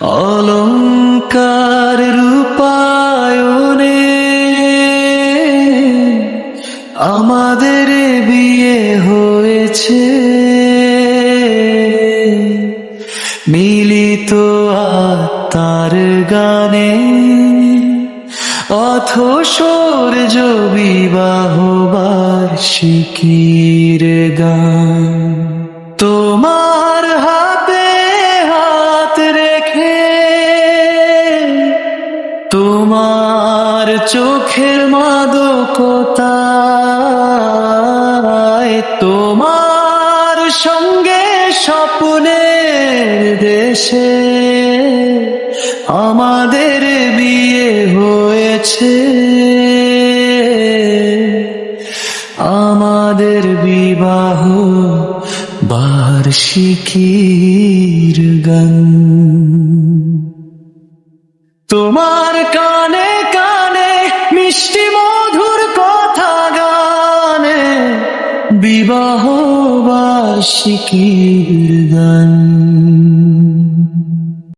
অলঙ্কার রূপায়নে আমাদের বিয়ে হয়েছে। মিলিত আত্মার গানে অথ সূর্য বিবাহ বার্ষিকীর গান। তোমার চোখের মাদকতায় তোমার সঙ্গে স্বপ্নের দেশে আমাদের বিয়ে হয়েছে। আমাদের বিবাহ বার্ষিকীর গান। তোমার কানে কানে মিষ্টি মধুর কথা গানে বিবাহ বার্ষিকীর গান।